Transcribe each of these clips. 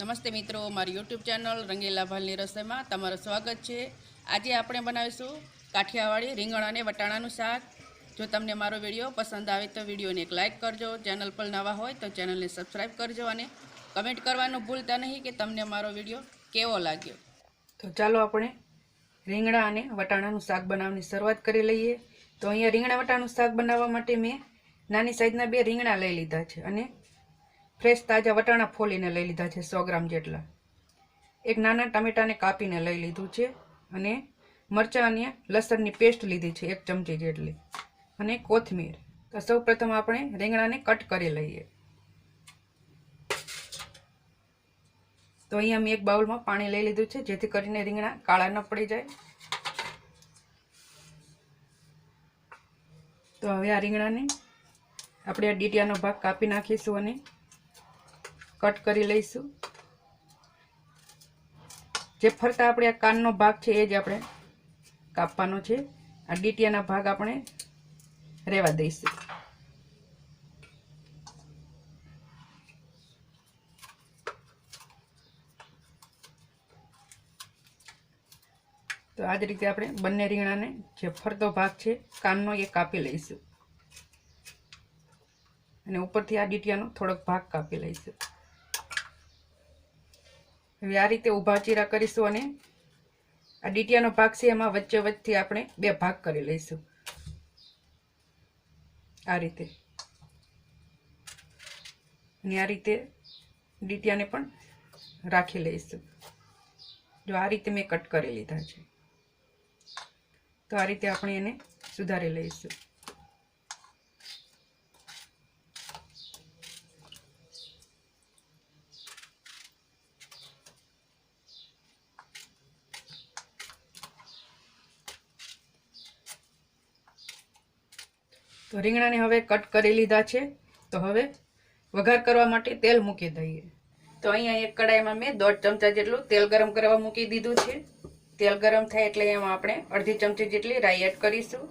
નમસ્તે મિત્રો, મારી યુટ્યુબ ચેનલ રંગીલા ભાલની રસોઈમાં તમારું સ્વાગત છે. આજે આપણે બનાવીશું કાઠિયાવાડી રીંગણ અને વટાણાનું શાક. જો તમને મારો વીડિયો પસંદ આવે તો વિડીયોને એક લાઇક કરજો, ચેનલ પર નવા હોય તો ચેનલને સબસ્ક્રાઈબ કરજો અને કમેન્ટ કરવાનું ભૂલતા નહીં કે તમને મારો વીડિયો કેવો લાગ્યો. તો ચાલો આપણે રીંગણા અને વટાણાનું શાક બનાવવાની શરૂઆત કરી લઈએ. તો અહીંયા રીંગણા વટાણાનું શાક બનાવવા માટે મેં નાની સાઈઝના બે રીંગણા લઈ લીધા છે અને ફ્રેશ તાજા વટાણા ફોલીને લઈ લીધા છે સો ગ્રામ જેટલા. એક નાના ટામેટાને કાપીને લઈ લીધું છે અને મરચાં અને લસણની પેસ્ટ લીધી છે એક ચમચી જેટલી. અને કોથમીર. તો સૌ પ્રથમ આપણે રીંગણાને કટ કરી લઈએ. તો અહીંયા મેં એક બાઉલમાં પાણી લઈ લીધું છે, જેથી કરીને રીંગણા કાળા ન પડી જાય. તો હવે આ રીંગણાને આપણે આ ડીટિયાનો ભાગ કાપી નાખીશું અને કટ કરી લઈશું. જે ફરતા આપણે આ કાનનો ભાગ છે એ જ આપણે કાપવાનો છે. આ ડીટીયાના ભાગ આપણે રહેવા દઈશું. તો આ જ રીતે આપણે બંને રીંગણાને જે ફરતો ભાગ છે કાનનો એ કાપી લઈશું. અને ઉપરથી આ ડીટીયાનો થોડોક ભાગ કાપી લઈશું. હવે આ રીતે ઊભા ચીરા કરીશું અને આ ડીટીયાનો ભાગ છે એમાં વચ્ચે વચ્ચેથી આપણે બે ભાગ કરી લઈશું. આ રીતે. અને આ રીતે ડીટીયાને પણ રાખી લઈશું. જો આ રીતે મેં કટ કરી લીધા છે. તો આ રીતે આપણે એને સુધારી લઈશું. તો રીંગણાને હવે કટ કરી લીધા છે. તો હવે વઘાર કરવા માટે તેલ મૂકી દઈએ. તો અહીંયા એક કડાઈમાં મેં દોઢ ચમચા જેટલું તેલ ગરમ કરવા મૂકી દીધું છે. તેલ ગરમ થાય એટલે એમાં આપણે અડધી ચમચી જેટલી રાઈ એડ કરીશું.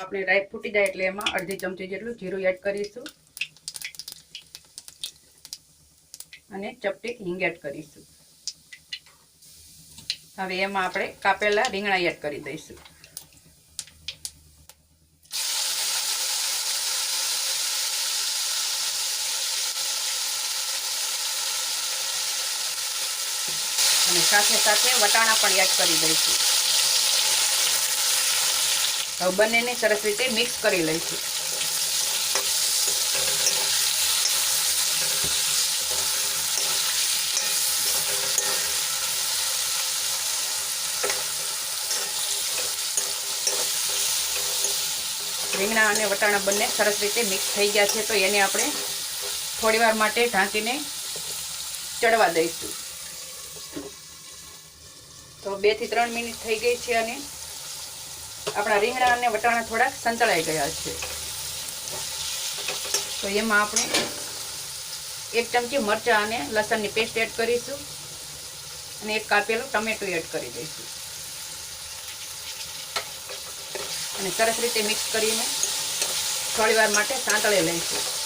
આપણે રાઈ ફૂટી જાય એટલે એમાં અડધી ચમચી જેટલું જીરું એડ કરીશું. અને ચપટી હિંગ એડ કરીશું. હવે એમાં આપણે કાપેલા રીંગણા એડ કરી દઈશું. અને સાથે સાથે વટાણા પણ એડ કરી દઈશું. હવે બંનેને સરસ રીતે મિક્સ કરી લઈશું. રીંગણા અને વટાણા બંને સરસ રીતે મિક્સ થઈ ગયા છે, તો એને આપણે થોડીવાર માટે ઢાંકીને ચડવા દઈશું. તો બેથી ત્રણ મિનિટ થઈ ગઈ છે અને આપણા રીંગણા અને વટાણા થોડાક સંતળાઈ ગયા છે. તો એમાં આપણે એક ચમચી મરચાં અને લસણની પેસ્ટ એડ કરીશું અને એક કાપેલું ટમેટું એડ કરી દઈશું. અને સરસ રીતે મિક્સ કરીને થોડી વાર માટે સાંતળી લઈશું.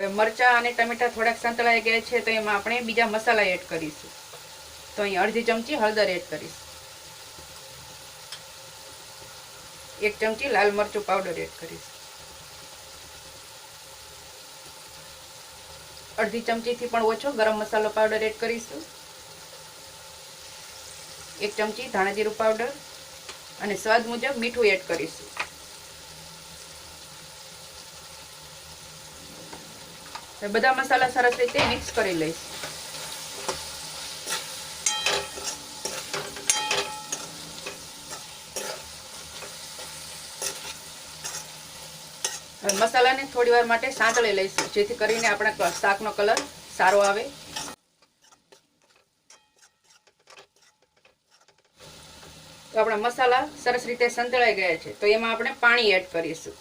મરચાં અને ટમેટા થોડાક સંતળાઈ ગયા છે, તો એમાં આપણે બીજા મસાલા એડ કરીશું. તો અહીં અડધી ચમચી હળદર એડ કરીશ. એક ચમચી લાલ મરચું પાવડર એડ કરીશ. અડધી ચમચીથી પણ ઓછો ગરમ મસાલો પાવડર એડ કરીશું. એક ચમચી ધાણા જીરું પાવડર અને સ્વાદ મુજબ મીઠું એડ કરીશું. બધા મસાલા સરસ રીતે મિક્સ કરી લઈશ. હવે મસાલાને થોડી વાર માટે સાંતળી લઈશું, જેથી કરીને આપણા શાકનો કલર સારો આવે. તો આપણા મસાલા સરસ રીતે સંતળાઈ ગયા છે. તો એમાં આપણે પાણી એડ કરીશું.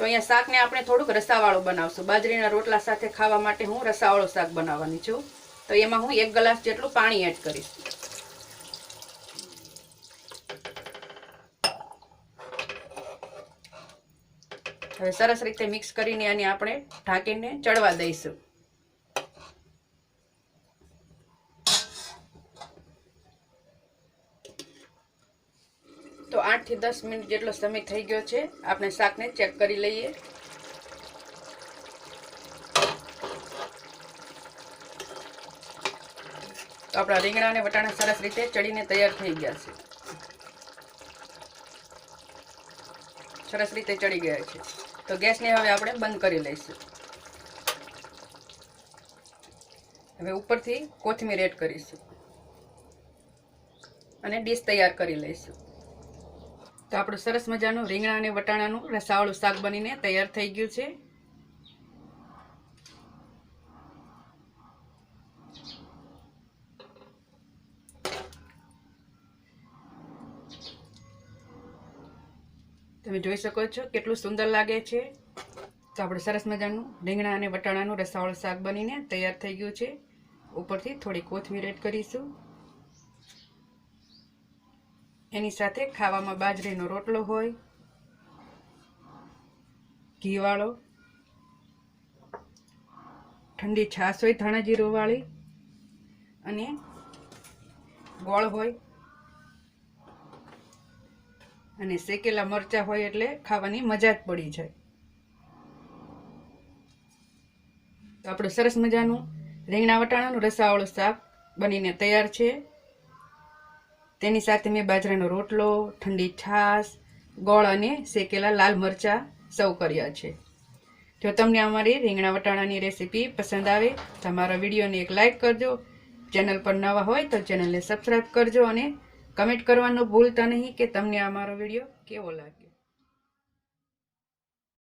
તો અહીંયા શાકને આપણે થોડુંક રસાવાળું બનાવશું. બાજરીના રોટલા સાથે ખાવા માટે હું રસાવાળું શાક બનાવવાની છું. તો એમાં હું એક ગ્લાસ જેટલું પાણી એડ કરીશ. હવે સરસ રીતે મિક્સ કરીને આને આપણે ઢાંકીને ચડવા દઈશું. તો આઠથી દસ મિનિટ જેટલો સમય થઈ ગયો છે. આપણે શાકને ચેક કરી લઈએ. તો આપણા રીંગણા અને વટાણા સરસ રીતે ચડીને તૈયાર થઈ ગયા છે. સરસ રીતે ચડી ગયા છે. તો ગેસને હવે આપણે બંધ કરી લઈશું. હવે ઉપરથી કોથમીર એડ કરીશું. અને ડીશ તૈયાર કરી લઈશું. તો આપણું સરસ મજાનું રીંગણા અને વટાણાનું રસાવાળું શાક બનીને તૈયાર થઈ ગયું છે. તમે જોઈ શકો છો કેટલું સુંદર લાગે છે. તો આપણે સરસ મજાનું રીંગણા અને વટાણાનું રસાવાળું શાક બનીને તૈયાર થઈ ગયું છે. ઉપરથી થોડી કોથમીર એડ કરીશું. એની સાથે ખાવામાં બાજરીનો રોટલો હોય, ઘીવાળો, ઠંડી છાશ હોય, ધાણા જીરોવાળી, અને ગોળ હોય. અને શેકેલા મરચાં હોય એટલે ખાવાની મજા જ પડી જાય. આપણું સરસ મજાનું રીંગણા વટાણાનું રસાવાળું શાક બનીને તૈયાર છે. તેની સાથે મેં બાજરાનો રોટલો, ઠંડી છાશ, ગોળ અને શેકેલા લાલ મરચાં સર્વ કર્યા છે. જો તમને અમારી રીંગણા વટાણાની રેસીપી પસંદ આવે, તો અમારા વિડીયોને એક લાઇક કરજો. ચેનલ પર નવા હોય તો ચેનલને સબસ્ક્રાઈબ કરજો અને કમેન્ટ કરવાનું ભૂલતા નહીં કે તમને અમારો વીડિયો કેવો લાગે